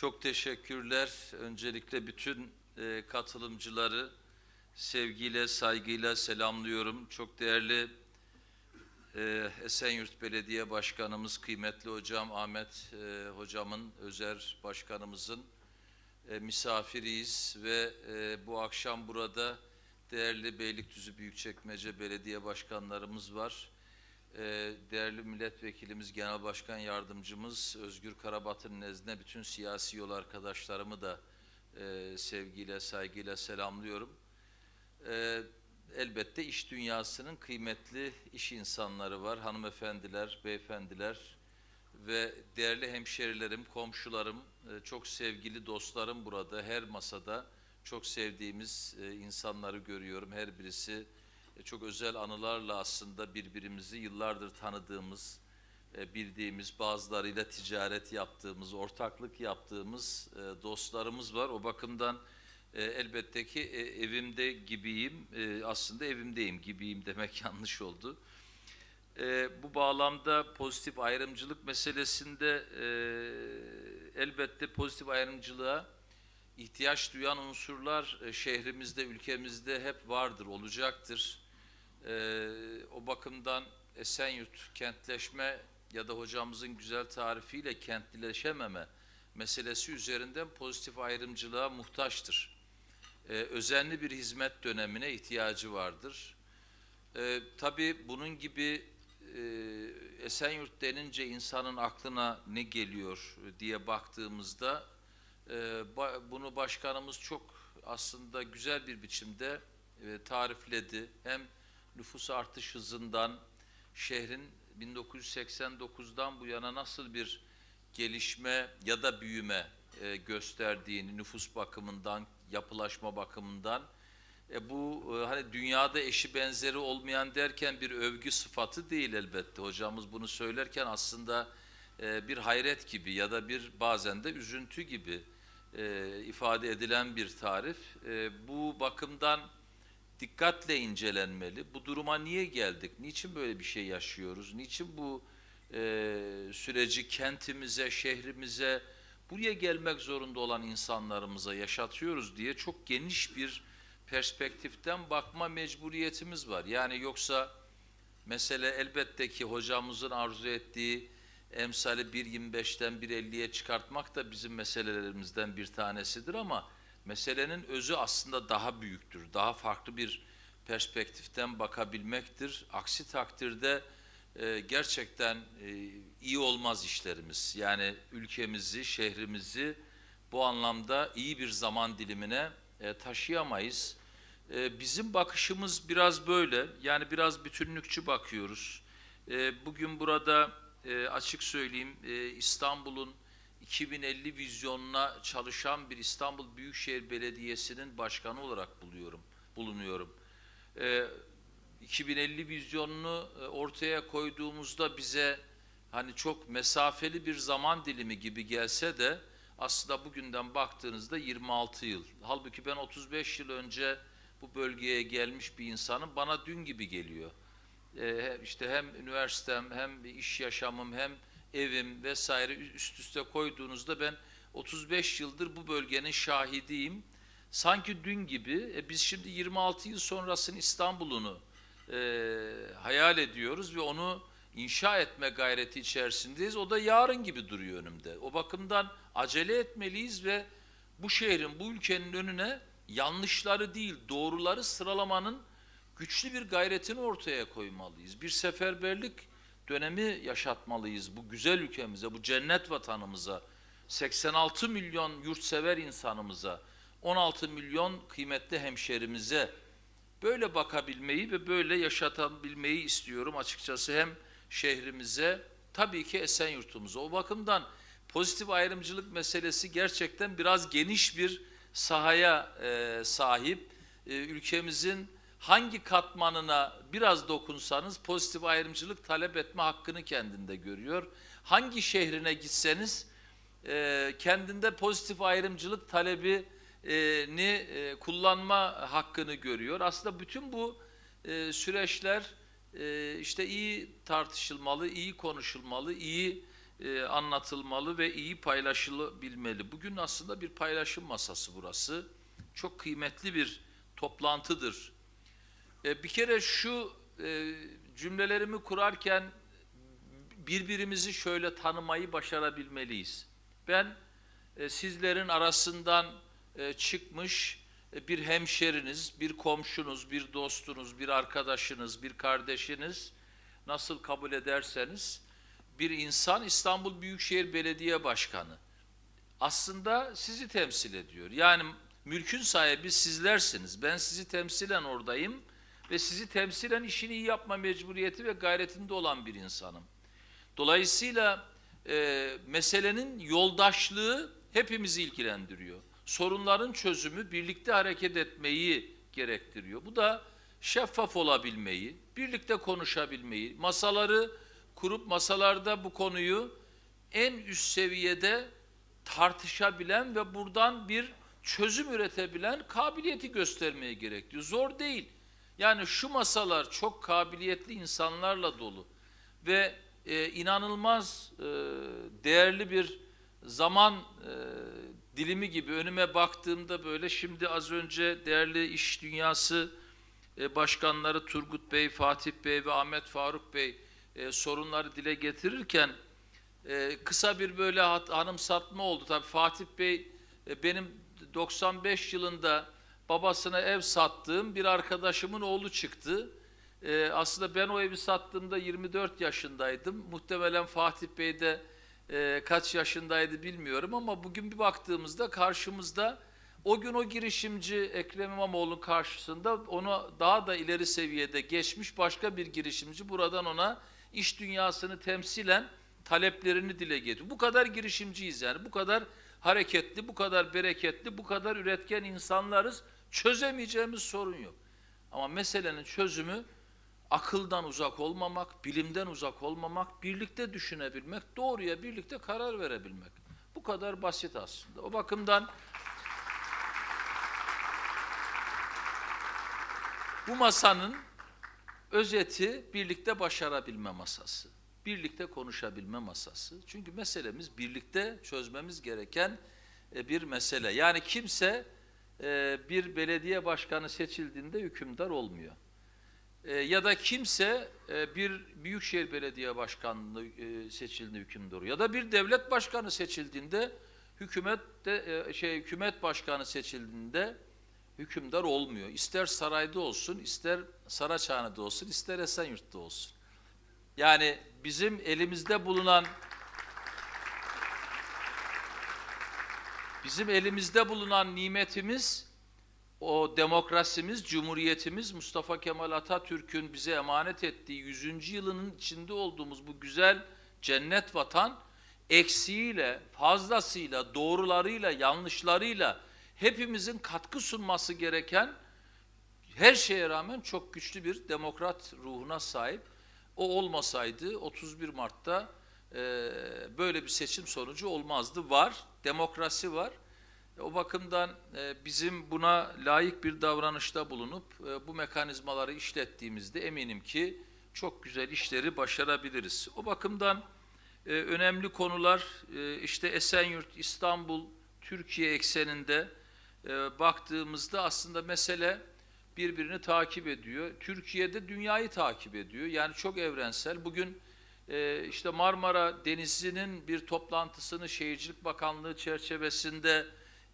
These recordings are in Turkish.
Çok teşekkürler. Öncelikle bütün e, katılımcıları sevgiyle, saygıyla selamlıyorum. Çok değerli e, Esenyurt Belediye Başkanımız, kıymetli hocam Ahmet e, hocamın, Özer Başkanımızın e, misafiriyiz ve e, bu akşam burada değerli Beylikdüzü Büyükçekmece Belediye Başkanlarımız var. Ee, değerli milletvekilimiz, genel başkan yardımcımız Özgür Karabat'ın nezdine bütün siyasi yol arkadaşlarımı da e, sevgiyle, saygıyla selamlıyorum. Ee, elbette iş dünyasının kıymetli iş insanları var, hanımefendiler, beyefendiler ve değerli hemşerilerim, komşularım, e, çok sevgili dostlarım burada, her masada çok sevdiğimiz e, insanları görüyorum. Her birisi e, çok özel anılarla aslında birbirimizi yıllardır tanıdığımız, e, bildiğimiz, bazılarıyla ticaret yaptığımız, ortaklık yaptığımız e, dostlarımız var. O bakımdan elbette ki evimde gibiyim, aslında evimdeyim gibiyim demek yanlış oldu. Bu bağlamda pozitif ayrımcılık meselesinde elbette pozitif ayrımcılığa ihtiyaç duyan unsurlar şehrimizde, ülkemizde hep vardır, olacaktır. Ee, o bakımdan Esenyurt kentleşme ya da hocamızın güzel tarifiyle kentlileşememe meselesi üzerinden pozitif ayrımcılığa muhtaçtır. Ee, özenli bir hizmet dönemine ihtiyacı vardır. Ee, tabii bunun gibi e, Esenyurt denince insanın aklına ne geliyor diye baktığımızda e, ba, bunu başkanımız çok aslında güzel bir biçimde e, tarifledi. Hem nüfus artış hızından, şehrin 1989'dan bu yana nasıl bir gelişme ya da büyüme e, gösterdiğini nüfus bakımından, yapılaşma bakımından e, bu e, hani dünyada eşi benzeri olmayan derken bir övgü sıfatı değil elbette. Hocamız bunu söylerken aslında e, bir hayret gibi ya da bir bazen de üzüntü gibi e, ifade edilen bir tarif. E, bu bakımdan dikkatle incelenmeli. Bu duruma niye geldik? Niçin böyle bir şey yaşıyoruz? Niçin bu e, süreci kentimize, şehrimize, buraya gelmek zorunda olan insanlarımıza yaşatıyoruz diye çok geniş bir perspektiften bakma mecburiyetimiz var. Yani yoksa mesele elbette ki hocamızın arzu ettiği emsali 1.25'ten 1.50'ye çıkartmak da bizim meselelerimizden bir tanesidir ama meselenin özü aslında daha büyüktür. Daha farklı bir perspektiften bakabilmektir. Aksi takdirde e, gerçekten e, iyi olmaz işlerimiz. Yani ülkemizi, şehrimizi bu anlamda iyi bir zaman dilimine e, taşıyamayız. E, bizim bakışımız biraz böyle. Yani biraz bütünlükçü bakıyoruz. E, bugün burada e, açık söyleyeyim e, İstanbul'un 2050 vizyonuna çalışan bir İstanbul Büyükşehir Belediyesi'nin başkanı olarak buluyorum, bulunuyorum. Ee, 2050 vizyonunu e, ortaya koyduğumuzda bize hani çok mesafeli bir zaman dilimi gibi gelse de aslında bugünden baktığınızda 26 yıl. Halbuki ben 35 yıl önce bu bölgeye gelmiş bir insanım. Bana dün gibi geliyor. Ee, işte hem üniversitem hem iş yaşamım hem evim vesaire üst üste koyduğunuzda ben 35 yıldır bu bölgenin şahidiyim. Sanki dün gibi e, biz şimdi 26 yıl sonrasının İstanbul'unu e, hayal ediyoruz ve onu inşa etme gayreti içerisindeyiz. O da yarın gibi duruyor önümde. O bakımdan acele etmeliyiz ve bu şehrin, bu ülkenin önüne yanlışları değil doğruları sıralamanın güçlü bir gayretini ortaya koymalıyız. Bir seferberlik dönemi yaşatmalıyız bu güzel ülkemize, bu cennet vatanımıza, 86 milyon yurtsever insanımıza, 16 milyon kıymetli hemşerimize böyle bakabilmeyi ve böyle yaşatabilmeyi istiyorum açıkçası hem şehrimize tabii ki Esenyurt'umuza. O bakımdan pozitif ayrımcılık meselesi gerçekten biraz geniş bir sahaya e, sahip. E, ülkemizin hangi katmanına biraz dokunsanız pozitif ayrımcılık talep etme hakkını kendinde görüyor. Hangi şehrine gitseniz e, kendinde pozitif ayrımcılık talebini e, kullanma hakkını görüyor. Aslında bütün bu e, süreçler e, işte iyi tartışılmalı, iyi konuşulmalı, iyi e, anlatılmalı ve iyi paylaşılabilmeli. Bugün aslında bir paylaşım masası burası. Çok kıymetli bir toplantıdır. E, bir kere şu e, cümlelerimi kurarken birbirimizi şöyle tanımayı başarabilmeliyiz. Ben e, sizlerin arasından e, çıkmış e, bir hemşeriniz, bir komşunuz, bir dostunuz, bir arkadaşınız, bir kardeşiniz nasıl kabul ederseniz bir insan İstanbul Büyükşehir Belediye Başkanı aslında sizi temsil ediyor. Yani mülkün sahibi sizlersiniz. Ben sizi temsilen oradayım ve sizi temsilen işini iyi yapma mecburiyeti ve gayretinde olan bir insanım. Dolayısıyla e, meselenin yoldaşlığı hepimizi ilgilendiriyor. Sorunların çözümü birlikte hareket etmeyi gerektiriyor. Bu da şeffaf olabilmeyi, birlikte konuşabilmeyi, masaları kurup masalarda bu konuyu en üst seviyede tartışabilen ve buradan bir çözüm üretebilen kabiliyeti göstermeye gerekiyor. Zor değil. Yani şu masalar çok kabiliyetli insanlarla dolu ve e, inanılmaz e, değerli bir zaman e, dilimi gibi önüme baktığımda böyle şimdi az önce değerli iş dünyası e, başkanları Turgut Bey, Fatih Bey ve Ahmet Faruk Bey e, sorunları dile getirirken e, kısa bir böyle anımsatma oldu. Tabii Fatih Bey e, benim 95 yılında babasına ev sattığım bir arkadaşımın oğlu çıktı. E, aslında ben o evi sattığımda 24 yaşındaydım. Muhtemelen Fatih Bey de e, kaç yaşındaydı bilmiyorum ama bugün bir baktığımızda karşımızda o gün o girişimci Ekrem İmamoğlu'nun karşısında onu daha da ileri seviyede geçmiş başka bir girişimci buradan ona iş dünyasını temsilen taleplerini dile getiriyor. Bu kadar girişimciyiz yani bu kadar hareketli, bu kadar bereketli, bu kadar üretken insanlarız. Çözemeyeceğimiz sorun yok. Ama meselenin çözümü akıldan uzak olmamak, bilimden uzak olmamak, birlikte düşünebilmek, doğruya birlikte karar verebilmek. Bu kadar basit aslında. O bakımdan bu masanın özeti birlikte başarabilme masası. Birlikte konuşabilme masası. Çünkü meselemiz birlikte çözmemiz gereken e, bir mesele. Yani kimse e, bir belediye başkanı seçildiğinde hükümdar olmuyor. E, ya da kimse bir büyükşehir belediye başkanlığı seçildiğinde hükümdar ya da bir devlet başkanı seçildiğinde hükümet de, şey hükümet başkanı seçildiğinde hükümdar olmuyor. İster sarayda olsun, ister Saraçhane'de olsun, ister Esenyurt'ta olsun. Yani bizim elimizde bulunan bizim elimizde bulunan nimetimiz o demokrasimiz, cumhuriyetimiz Mustafa Kemal Atatürk'ün bize emanet ettiği 100. yılının içinde olduğumuz bu güzel cennet vatan eksiğiyle, fazlasıyla, doğrularıyla, yanlışlarıyla hepimizin katkı sunması gereken her şeye rağmen çok güçlü bir demokrat ruhuna sahip. O olmasaydı 31 Mart'ta e, böyle bir seçim sonucu olmazdı. Var, demokrasi var. E, o bakımdan e, bizim buna layık bir davranışta bulunup e, bu mekanizmaları işlettiğimizde eminim ki çok güzel işleri başarabiliriz. O bakımdan önemli konular işte Esenyurt, İstanbul, Türkiye ekseninde baktığımızda aslında mesele birbirini takip ediyor. Türkiye'de dünyayı takip ediyor. Yani çok evrensel. Bugün e, işte Marmara Denizi'nin bir toplantısını Şehircilik Bakanlığı çerçevesinde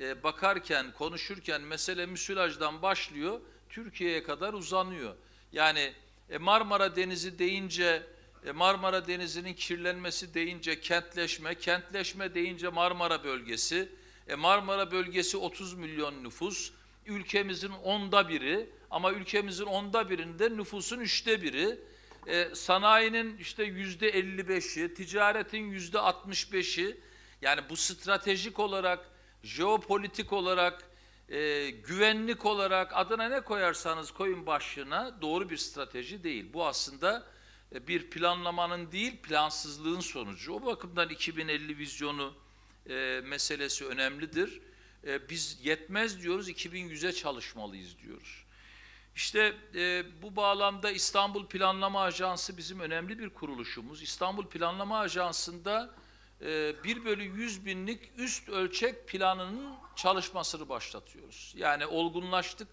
e, bakarken, konuşurken mesele müsilajdan başlıyor, Türkiye'ye kadar uzanıyor. Yani e, Marmara Denizi deyince, e, Marmara Denizi'nin kirlenmesi deyince kentleşme, kentleşme deyince Marmara bölgesi, Marmara bölgesi 30 milyon nüfus, ülkemizin onda biri ama ülkemizin onda birinde nüfusun üçte biri, e, sanayinin işte yüzde 55'i, ticaretin yüzde 65'i, yani bu stratejik olarak, jeopolitik olarak, e, güvenlik olarak adına ne koyarsanız koyun başlığına doğru bir strateji değil. Bu aslında e, bir planlamanın değil, plansızlığın sonucu. O bakımdan 2050 vizyonu e, meselesi önemlidir. E, biz yetmez diyoruz, 2100'e çalışmalıyız diyoruz. İşte e, bu bağlamda İstanbul Planlama Ajansı bizim önemli bir kuruluşumuz. İstanbul Planlama Ajansı'nda e, 1 bölü 100 binlik üst ölçek planının çalışmasını başlatıyoruz. Yani olgunlaştık.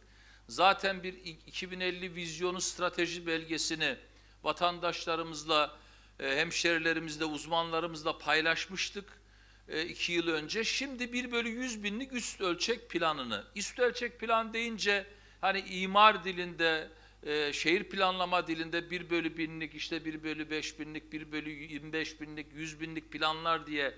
Zaten bir 2050 vizyonu strateji belgesini vatandaşlarımızla, e, hemşerilerimizle, uzmanlarımızla paylaşmıştık e, iki yıl önce. Şimdi 1 bölü 100 binlik üst ölçek planını. Üst ölçek plan deyince hani imar dilinde, e, şehir planlama dilinde 1 bölü binlik, işte 1 bölü 5 binlik, 1 bölü 25 binlik, 100 binlik planlar diye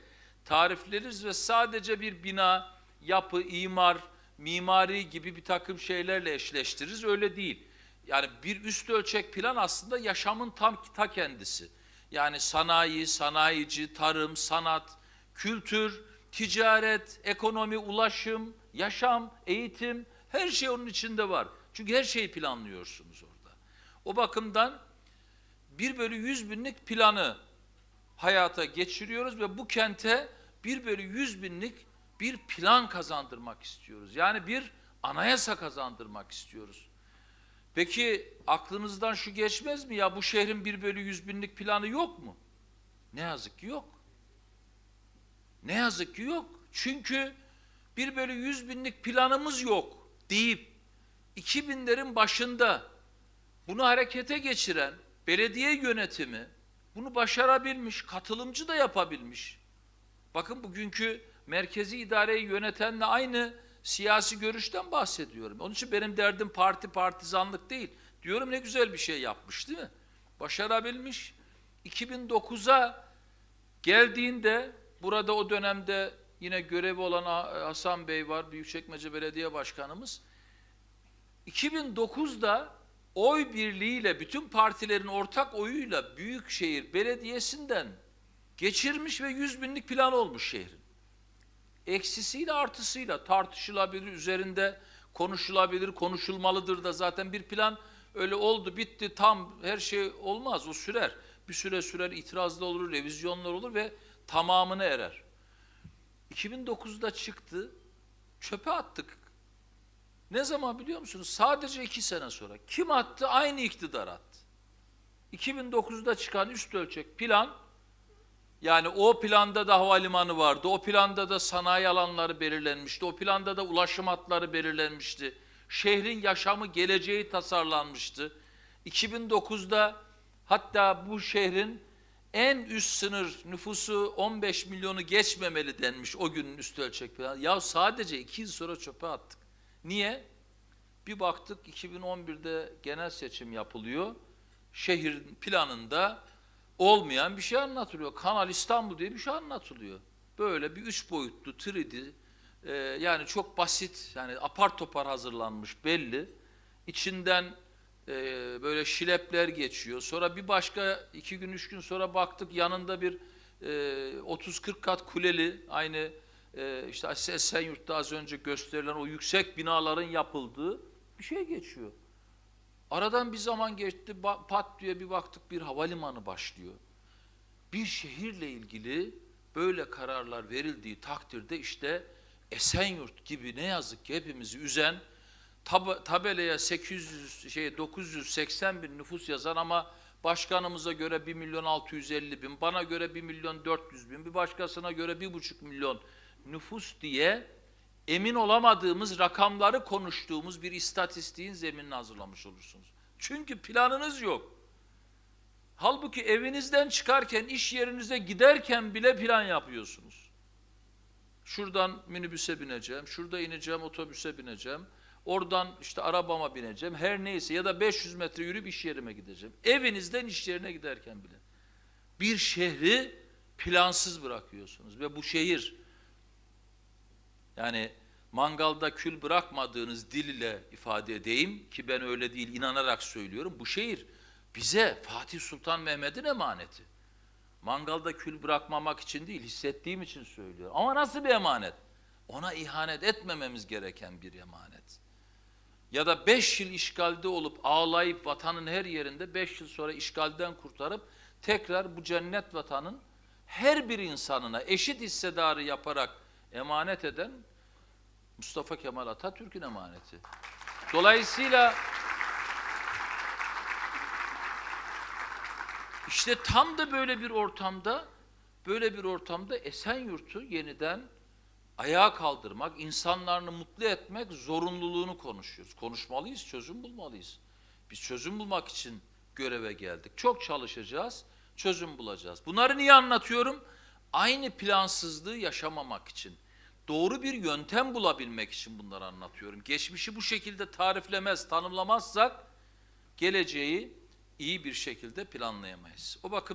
tarifleriz ve sadece bir bina, yapı, imar, mimari gibi bir takım şeylerle eşleştiririz. Öyle değil. Yani bir üst ölçek plan aslında yaşamın tam ta kendisi. Yani sanayi, sanayici, tarım, sanat, kültür, ticaret, ekonomi, ulaşım, yaşam, eğitim her şey onun içinde var. Çünkü her şeyi planlıyorsunuz orada. O bakımdan 1 bölü 100 binlik planı hayata geçiriyoruz ve bu kente 1 bölü 100 binlik bir plan kazandırmak istiyoruz. Yani bir anayasa kazandırmak istiyoruz. Peki aklınızdan şu geçmez mi ya bu şehrin 1 bölü 100 binlik planı yok mu? Ne yazık ki yok. Ne yazık ki yok. Çünkü 1 bölü 100 binlik planımız yok deyip 2000'lerin başında bunu harekete geçiren belediye yönetimi bunu başarabilmiş, katılımcı da yapabilmiş. Bakın bugünkü merkezi idareyi yönetenle aynı siyasi görüşten bahsediyorum. Onun için benim derdim parti partizanlık değil. Diyorum ne güzel bir şey yapmış değil mi? Başarabilmiş. 2009'a geldiğinde burada o dönemde yine görevi olan Hasan Bey var, Büyükçekmece Belediye Başkanımız. 2009'da oy birliğiyle, bütün partilerin ortak oyuyla Büyükşehir Belediyesi'nden geçirmiş ve 100 binlik plan olmuş şehrin. Eksisiyle artısıyla tartışılabilir, üzerinde konuşulabilir, konuşulmalıdır da zaten bir plan öyle oldu, bitti, tam her şey olmaz, o sürer. Bir süre sürer, itirazlı olur, revizyonlar olur ve tamamını erer. 2009'da çıktı, çöpe attık. Ne zaman biliyor musunuz? Sadece iki sene sonra. Kim attı? Aynı iktidar attı. 2009'da çıkan üst ölçek plan, yani o planda da havalimanı vardı, o planda da sanayi alanları belirlenmişti, o planda da ulaşım hatları belirlenmişti. Şehrin yaşamı, geleceği tasarlanmıştı. 2009'da hatta bu şehrin en üst sınır nüfusu 15 milyonu geçmemeli denmiş o günün üst ölçek planı. Ya sadece iki yıl sonra çöpe attık. Niye? Bir baktık 2011'de genel seçim yapılıyor. Şehrin planında olmayan bir şey anlatılıyor. Kanal İstanbul diye bir şey anlatılıyor. Böyle bir üç boyutlu 3D e, yani çok basit yani apar topar hazırlanmış belli. İçinden e, böyle şilepler geçiyor. Sonra bir başka iki gün üç gün sonra baktık yanında bir e, 30-40 kat kuleli aynı e, işte Esenyurt'ta az önce gösterilen o yüksek binaların yapıldığı bir şey geçiyor. Aradan bir zaman geçti, pat diye bir baktık bir havalimanı başlıyor. Bir şehirle ilgili böyle kararlar verildiği takdirde işte Esenyurt gibi ne yazık ki hepimizi üzen tab tabelaya 800 şey 980 bin nüfus yazan ama başkanımıza göre 1 milyon 650 bin, bana göre 1 milyon 400 bin, bir başkasına göre 1,5 milyon nüfus diye emin olamadığımız rakamları konuştuğumuz bir istatistiğin zeminini hazırlamış olursunuz. Çünkü planınız yok. Halbuki evinizden çıkarken, iş yerinize giderken bile plan yapıyorsunuz. Şuradan minibüse bineceğim, şurada ineceğim, otobüse bineceğim, oradan işte arabama bineceğim, her neyse ya da 500 metre yürüyüp iş yerime gideceğim. Evinizden iş yerine giderken bile. Bir şehri plansız bırakıyorsunuz ve bu şehir yani mangalda kül bırakmadığınız dil ile ifade edeyim ki ben öyle değil inanarak söylüyorum. Bu şehir bize Fatih Sultan Mehmet'in emaneti. Mangalda kül bırakmamak için değil, hissettiğim için söylüyorum. Ama nasıl bir emanet? Ona ihanet etmememiz gereken bir emanet. Ya da beş yıl işgalde olup ağlayıp vatanın her yerinde beş yıl sonra işgalden kurtarıp tekrar bu cennet vatanın her bir insanına eşit hissedarı yaparak emanet eden Mustafa Kemal Atatürk'ün emaneti. Dolayısıyla işte tam da böyle bir ortamda Böyle bir ortamda Esenyurt'u yeniden ayağa kaldırmak, insanlarını mutlu etmek zorunluluğunu konuşuyoruz. Konuşmalıyız, çözüm bulmalıyız. Biz çözüm bulmak için göreve geldik. Çok çalışacağız, çözüm bulacağız. Bunları niye anlatıyorum? Aynı plansızlığı yaşamamak için. Doğru bir yöntem bulabilmek için bunları anlatıyorum. Geçmişi bu şekilde tariflemez, tanımlamazsak geleceği iyi bir şekilde planlayamayız. O bakım